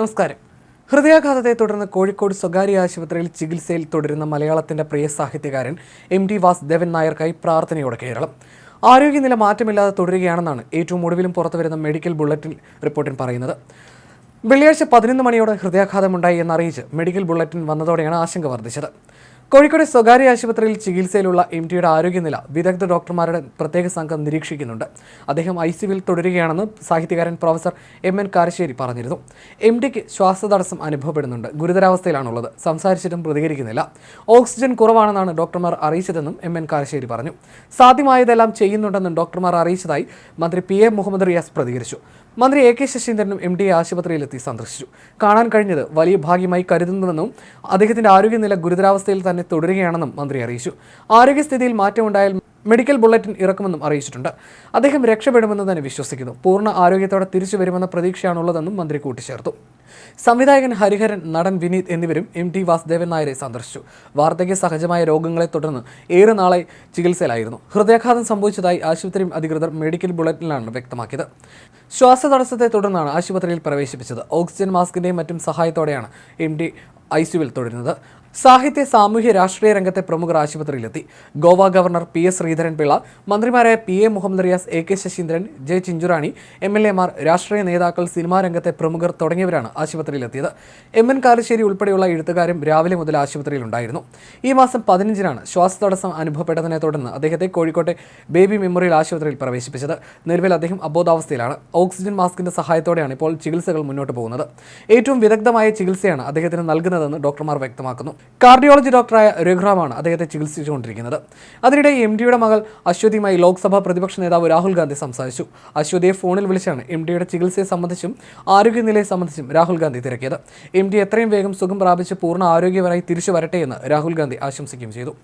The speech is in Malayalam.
നമസ്കാരം. ഹൃദയാഘാതത്തെ തുടർന്ന് കോഴിക്കോട് സ്വകാര്യ ആശുപത്രിയിൽ ചികിത്സയിൽ തുടരുന്ന മലയാളത്തിന്റെ പ്രിയ സാഹിത്യകാരൻ എം ടി വാസുദേവൻ നായർക്കായി പ്രാർത്ഥനയോടെ കേരളം. ആരോഗ്യനില മാറ്റമില്ലാതെ തുടരുകയാണെന്നാണ് ഏറ്റവും ഒടുവിലും പുറത്തുവരുന്ന മെഡിക്കൽ ബുള്ളറ്റിൻ റിപ്പോർട്ടിൽ പറയുന്നത്. വെള്ളിയാഴ്ച പതിനൊന്ന് മണിയോടെ ഹൃദയാഘാതമുണ്ടായി എന്നറിയിച്ച് മെഡിക്കൽ ബുള്ളറ്റിൻ വന്നതോടെയാണ് ആശങ്ക വർദ്ധിച്ചത്. കോഴിക്കോട് സ്വകാര്യ ആശുപത്രിയിൽ ചികിത്സയിലുള്ള എം ടിയുടെ ആരോഗ്യനില വിദഗ്ധ ഡോക്ടർമാരുടെ പ്രത്യേക സംഘം നിരീക്ഷിക്കുന്നുണ്ട്. അദ്ദേഹം ഐ സിയുവിൽ തുടരുകയാണെന്ന് സാഹിത്യകാരൻ പ്രൊഫസർ എം എൻ കാരശ്ശേരി പറഞ്ഞിരുന്നു. എം ടിക്ക് ശ്വാസതടസ്സം അനുഭവപ്പെടുന്നുണ്ട്. ഗുരുതരാവസ്ഥയിലാണുള്ളത്. സംസാരിച്ചിട്ടും പ്രതികരിക്കുന്നില്ല. ഓക്സിജൻ കുറവാണെന്നാണ് ഡോക്ടർമാർ അറിയിച്ചതെന്നും എം എൻ കാരശ്ശേരി പറഞ്ഞു. സാധ്യമായതെല്ലാം ചെയ്യുന്നുണ്ടെന്നും ഡോക്ടർമാർ അറിയിച്ചതായി മന്ത്രി പി എ മുഹമ്മദ് റിയാസ് പ്രതികരിച്ചു. മന്ത്രി എ കെ ശശീന്ദ്രനും എം ഡി ആശുപത്രിയിലെത്തി സന്ദർശിച്ചു. കാണാൻ കഴിഞ്ഞത് വലിയ ഭാഗ്യമായി കരുതുന്നുവെന്നും അദ്ദേഹത്തിന്റെ ആരോഗ്യനില ഗുരുതരാവസ്ഥയിൽ തന്നെ തുടരുകയാണെന്നും മന്ത്രി അറിയിച്ചു. ആരോഗ്യസ്ഥിതിയിൽ മാറ്റമുണ്ടായാൽ മെഡിക്കൽ ബുള്ളറ്റിൻ ഇറക്കുമെന്നും അറിയിച്ചിട്ടുണ്ട്. അദ്ദേഹം രക്ഷപ്പെടുമെന്ന് തന്നെ വിശ്വസിക്കുന്നു. പൂർണ ആരോഗ്യത്തോടെ തിരിച്ചു വരുമെന്ന പ്രതീക്ഷയാണുള്ളതെന്നും മന്ത്രി കൂട്ടിച്ചേർത്തു. സംവിധായകൻ ഹരിഹരൻ നടൻ വിനീത് എന്നിവരും എം ടി വാസുദേവൻ നായരെ സന്ദർശിച്ചു. വാർദ്ധക്യ സഹജമായ രോഗങ്ങളെ തുടർന്ന് ഏറെ നാളെ ചികിത്സയിലായിരുന്നു. ഹൃദയാഘാതം സംഭവിച്ചതായി ആശുപത്രി അധികൃതർ മെഡിക്കൽ ബുള്ളറ്റിനിലാണ് വ്യക്തമാക്കിയത്. ശ്വാസതടസ്സത്തെ തുടർന്നാണ് ആശുപത്രിയിൽ പ്രവേശിപ്പിച്ചത്. ഓക്സിജൻ മാസ്കിന്റെയും മറ്റും സഹായത്തോടെയാണ് എം ഡി ഐ സിയുവിൽ തുടരുന്നത്. സാഹിത്യ സാമൂഹ്യ രാഷ്ട്രീയ രംഗത്തെ പ്രമുഖർ ആശുപത്രിയിലെത്തി. Goa governor P S Sreedharan Pillai മന്ത്രിമാരായ P A Muhammad Riyas A K Saseendran J Chinchurani M L എമാർ രാഷ്ട്രീയ നേതാക്കൾ സിനിമാ രംഗത്തെ പ്രമുഖർ തുടങ്ങിയവരാണ് ആശുപത്രിയിലെത്തിയത്. എം എൻ കാരശ്ശേരി ഉൾപ്പെടെയുള്ള എഴുത്തുകാരും രാവിലെ മുതൽ ആശുപത്രിയിലുണ്ടായിരുന്നു. ഈ മാസം പതിനഞ്ചിനാണ് ശ്വാസതടസ്സം അനുഭവപ്പെട്ടതിനെ തുടർന്ന് അദ്ദേഹത്തെ കോഴിക്കോട്ടെ ബേബി മെമ്മോറിയൽ ആശുപത്രിയിൽ പ്രവേശിപ്പിച്ചത്. നിലവിൽ അദ്ദേഹം അബോധാവസ്ഥയിലാണ്. ഓക്സിജൻ മാസ്കിന്റെ സഹായത്തോടെയാണ് ഇപ്പോൾ ചികിത്സകൾ മുന്നോട്ട് പോകുന്നത്. ഏറ്റവും വിദഗ്ധമായ ചികിത്സയാണ് അദ്ദേഹത്തിന് നൽകുന്നതെന്ന് ഡോക്ടർമാർ വ്യക്തമാക്കുന്നു. കാർഡിയോളജി ഡോക്ടറായ രഘുറാമാണ് അദ്ദേഹത്തെ ചികിത്സിച്ചുകൊണ്ടിരിക്കുന്നത്. അതിനിടെ എം ഡിയുടെ മകൾ അശ്വതിയുമായി ലോക്സഭാ പ്രതിപക്ഷ നേതാവ് രാഹുൽ ഗാന്ധി സംസാരിച്ചു. അശ്വതിയെ ഫോണിൽ വിളിച്ചാണ് എം ഡിയുടെ ചികിത്സയെ സംബന്ധിച്ചും ആരോഗ്യനിലയെ സംബന്ധിച്ചും രാഹുൽ ഗാന്ധി തിരക്കിയത്. എം ഡി എത്രയും വേഗം സുഖം പ്രാപിച്ച് പൂർണ ആരോഗ്യപരമായി തിരിച്ചു വരട്ടെ എന്ന് രാഹുൽ ഗാന്ധി ആശംസിക്കുകയും ചെയ്തു.